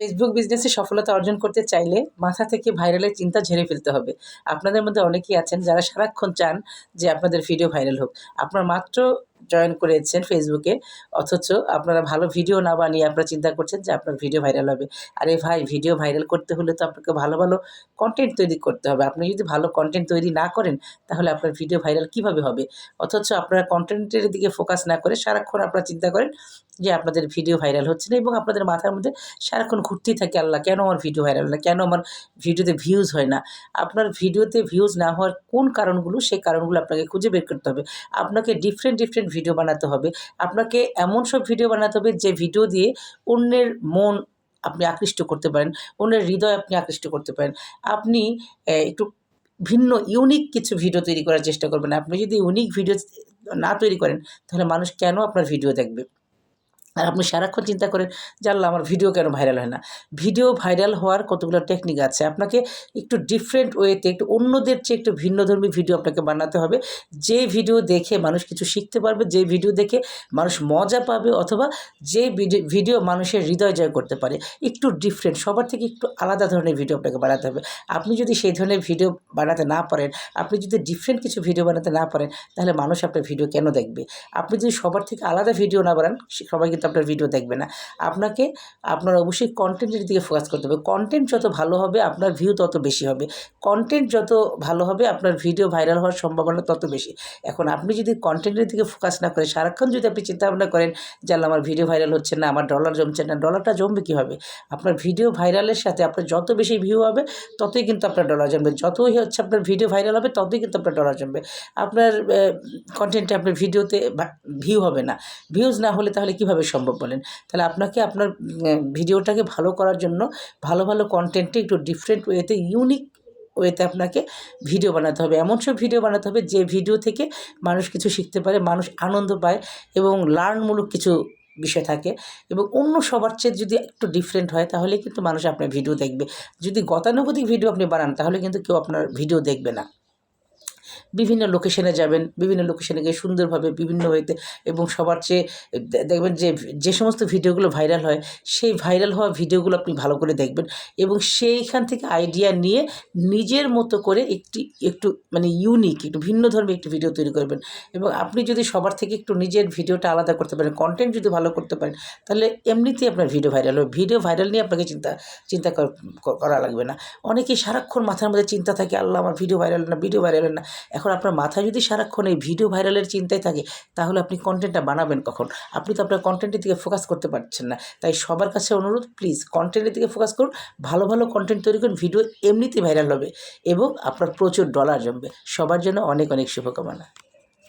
Facebook বিজনেসে সফলতা অর্জন করতে চাইলে মাথা থেকে ভাইরালের চিন্তা ঝেড়ে ফেলতে হবে। আপনাদের মধ্যে অনেকেই আছেন যারা সারাক্ষণ চান যে আপনাদের ভিডিও ভাইরাল হোক। আপনার মাত্র জয়েন করেছেন ফেসবুকে অথচ আপনারা ভালো ভিডিও না বানিয়ে আপনারা চিন্তা করছেন যে আপনার ভিডিও ভাইরাল হবে। আরে ভাই ভিডিও ভাইরাল করতে হলে তো আপনাকে ভালো ভালো কন্টেন্ট তৈরি করতে হবে। আপনি যদি ভালো কন্টেন্ট তৈরি না করেন, তাহলে আপনার ভিডিও ভাইরাল কীভাবে হবে? অথচ আপনারা কন্টেন্টের দিকে ফোকাস না করে সারাক্ষণ আপনারা চিন্তা করেন যে আপনাদের ভিডিও ভাইরাল হচ্ছে না এবং আপনাদের মাথার মধ্যে সারাক্ষণ ঘুরতেই থাকে, আল্লাহ, কেন আমার ভিডিও ভাইরাল না কেন আমার ভিডিওতে ভিউজ হয় না? আপনার ভিডিওতে ভিউজ না হওয়ার কোন কারণগুলো? সেই কারণগুলো আপনাকে খুঁজে বের করতে হবে। আপনাকে ডিফারেন্ট ডিফারেন্ট ভিডিও বানাতে হবে। আপনাকে এমন সব ভিডিও বানাতে হবে যে ভিডিও দিয়ে অন্যের মন আপনি আকৃষ্ট করতে পারেন, অন্যের হৃদয় আপনি আকৃষ্ট করতে পারেন। আপনি একটু ভিন্ন ইউনিক কিছু ভিডিও তৈরি করার চেষ্টা করবেন। আপনি যদি ইউনিক ভিডিও না তৈরি করেন, তাহলে মানুষ কেন আপনার ভিডিও দেখবে? আর আপনি সারাক্ষণ চিন্তা করেন জানলাম আমার ভিডিও কেন ভাইরাল হয় না? ভিডিও ভাইরাল হওয়ার কতগুলো টেকনিক আছে? আপনাকে একটু ডিফারেন্ট ওয়েতে একটু অন্যদের চেয়ে একটু ভিন্নধর্মী ভিডিও আপনাকে বানাতে হবে। যে ভিডিও দেখে মানুষ কিছু শিখতে পারবে, যে ভিডিও দেখে মানুষ মজা পাবে অথবা যে ভিডিও মানুষের হৃদয় জয় করতে পারে, একটু ডিফারেন্ট সবার থেকে একটু আলাদা ধরনের ভিডিও আপনাকে বানাতে হবে। আপনি যদি সেই ধরনের ভিডিও বানাতে না পারেন, আপনি যদি ডিফারেন্ট কিছু ভিডিও বানাতে না পারেন, তাহলে মানুষ আপনার ভিডিও কেন দেখবে? আপনি যদি সবার থেকে আলাদা ভিডিও না বানান সবাই কিন্তু আপনার ভিডিও দেখবে না। আপনাকে, আপনার অবশ্যই কন্টেন্টের দিকে ফোকাস করতে হবে। কন্টেন্ট যত ভালো হবে, আপনার ভিউ তত বেশি হবে। কন্টেন্ট যত ভালো হবে, আপনার ভিডিও ভাইরাল হওয়ার সম্ভাবনা তত বেশি। এখন আপনি যদি কন্টেন্টের দিকে ফোকাস না করে সারাক্ষণ যদি আপনি চিন্তা ভাবনা করেন যে আমার ভিডিও ভাইরাল হচ্ছে না, আমার ডলার জমছে না। ডলারটা জমবে কীভাবে? আপনার ভিডিও ভাইরালের সাথে আপনার যত বেশি ভিউ হবে, ততই কিন্তু আপনার ডলার জমবে। যতই হচ্ছে আপনার ভিডিও ভাইরাল হবে, ততই কিন্তু আপনার ডলার জমবে। আপনার কন্টেন্টে আপনার ভিডিওতে ভিউ হবে না। ভিউজ না হলে তাহলে কীভাবে সম্ভব বলেন। তাহলে আপনাকে আপনার ভিডিওটাকে ভালো করার জন্য ভালো ভালো কন্টেন্টে একটু ডিফারেন্ট ওয়েতে ইউনিক ওয়েতে আপনাকে ভিডিও বানাতে হবে। এমন সব ভিডিও বানাতে হবে যে ভিডিও থেকে মানুষ কিছু শিখতে পারে, মানুষ আনন্দ পায় এবং লার্নমূলক কিছু বিষয় থাকে এবং অন্য সবার চেয়ে যদি একটু ডিফারেন্ট হয়, তাহলে কিন্তু মানুষ আপনার ভিডিও দেখবে। যদি গতানুগতিক ভিডিও আপনি বানান, তাহলে কিন্তু কেউ আপনার ভিডিও দেখবে না। বিভিন্ন লোকেশনে যাবেন, বিভিন্ন লোকেশনে গিয়ে সুন্দরভাবে, বিভিন্ন ওয়েতে এবং সবার চেয়ে দেখবেন যে যে সমস্ত ভিডিওগুলো ভাইরাল হয়, সেই ভাইরাল হওয়া ভিডিওগুলো আপনি ভালো করে দেখবেন এবং সেইখান থেকে আইডিয়া নিয়ে নিজের মতো করে একটি, একটু মানে ইউনিক একটু ভিন্ন ধর্মী একটি ভিডিও তৈরি করবেন এবং আপনি যদি সবার থেকে একটু নিজের ভিডিওটা আলাদা করতে পারেন কন্টেন্ট যদি ভালো করতে পারেন, তাহলে এমনিতেই আপনার ভিডিও ভাইরাল হবে। ভিডিও ভাইরাল নিয়ে আপনাকে চিন্তা চিন্তা করা লাগবে না। অনেকেই সারাক্ষণ মাথার মধ্যে চিন্তা থাকে, আল্লাহ, আমার ভিডিও ভাইরাল না ভিডিও ভাইরাল না। এখন আপনার মাথায় যদি সারাক্ষণ এই ভিডিও ভাইরালের চিন্তায় থাকে, তাহলে আপনি কন্টেন্টটা বানাবেন কখন? আপনি তো আপনার কন্টেন্টের দিকে ফোকাস করতে পারছেন না। তাই সবার কাছে অনুরোধ প্লিজ কন্টেন্টের দিকে ফোকাস করুন, ভালো ভালো কন্টেন্ট তৈরি করুন ভিডিও এমনিতেই ভাইরাল হবে এবং আপনার প্রচুর ডলার জমবে। সবার জন্য অনেক অনেক শুভকামনা।